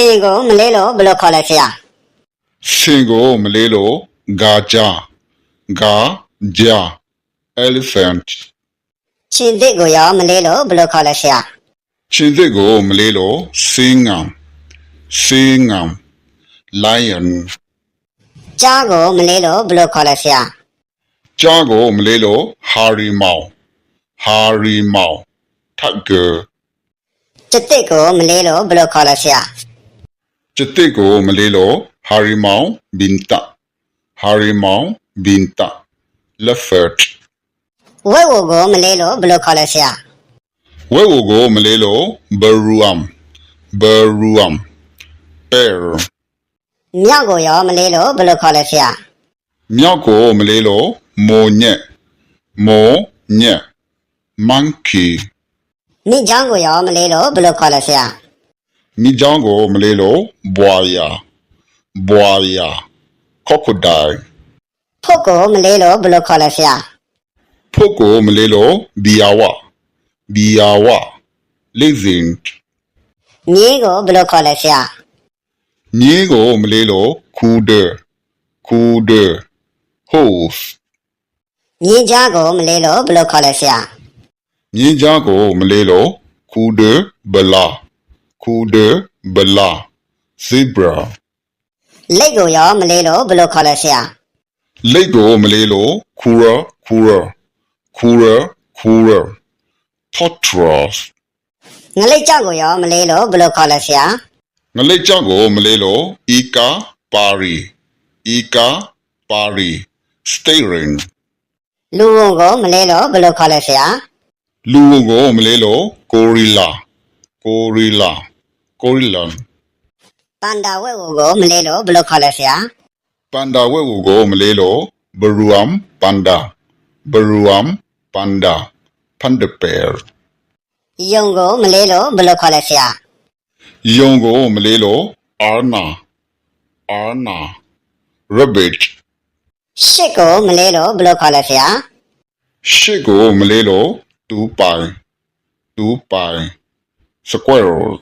ရှင်ကိုမလေးလို့ဘယ်လိုခေါ်လဲဆရာဆင်ကိုမလေးလို့ဂါကြဂါကြ elephant ရှင်သစ်ကိုရောမလေးလို့ဘယ်လိုခေါ်လဲဆရာချင်းသစ်ကိုမလေးလို့စင်းငံစင်းငံ lion ကြားကိုမလေးလို့ဘယ်လိုခေါ်လဲဆရာကြားကိုမလေးလို့ဟာရီမောင်ဟာရီမောင် tiger ကျက်တစ်ကိုမလေးလို့ဘယ်လိုခေါ်လဲဆရာ ကျစ်တစ်ကိုမလေးလို့ဟာရီမောင်ဘင်တာဟာရီမောင်ဘင်တာ leopard ဝက်ဝိုကိုမလေးလို့ဘယ်လိုခေါ်လဲဆရာဝဲဝိုကိုမလေးလို့ baruam baruam bear မြောက်ကိုရောမလေးလို့ဘယ်လိုခေါ်လဲဆရာမြောက်ကိုမလေးလို့မိုညက်မိုညက် monkey မြင့်ချောင်းကိုရောမလေးလို့ဘယ်လိုခေါ်လဲဆရာ မိချောင်းကိုမလေးလို့ဘွာယာဘွာယာ crocodile ဖုတ်ကိုမလေးလို့ဘယ်လိုခေါ်လဲဆရာဖုတ်ကိုမလေးလို့ဘီယာဝဘီယာဝ lizard မြင်းကိုဘယ်လိုခေါ်လဲဆရာမြင်းကိုမလေးလို့ခူဒခူဒ horse မြင်းကြားကိုမလေးလို့ဘယ်လိုခေါ်လဲဆရာမြင်းကြားကိုမလေးလို့ခူဒဘလာ ခူဒဘလာ zebra လက်ကိုရောမလေးလို့ဘယ်လိုခေါ်လဲဆရာလိတ်ကိုမလေးလို့ခူရာခူရာခူရာခူရာ tortoise ငလိတ်ကြောက်ကိုရောမလေးလို့ဘယ်လိုခေါ်လဲဆရာငလိတ်ကြောက်ကိုမလေးလို့အီကာပါရီအီကာပါရီ steering လူဝန်ကိုမလေးလို့ဘယ်လိုခေါ်လဲဆရာလူဝကိုမလေးလို့ကိုရီ လာကိုရီလာကိုရီလန်ပန်ဒါဝက်ဝကိုမလေးလို့ဘယ်လိုခေါ်လဲဆရာပန်ဒါဝဲဝကိုမလေးလို့ဘရူအမ်ပန်ဒါဘရူအမ်ပန်ဒါပန်ဒပယ်ယုံကိုမလေးလို့ဘယ်လိုခေါ်လဲဆရာယုံကိုမလေးလို့အာနာအာနာ rabbit ရှစ်ကိုမလေးလို့ဘယ်လိုခေါ်လဲဆရာရှစ်ကိုမလေးလို့တူပိုင်တူပိုင် squirrel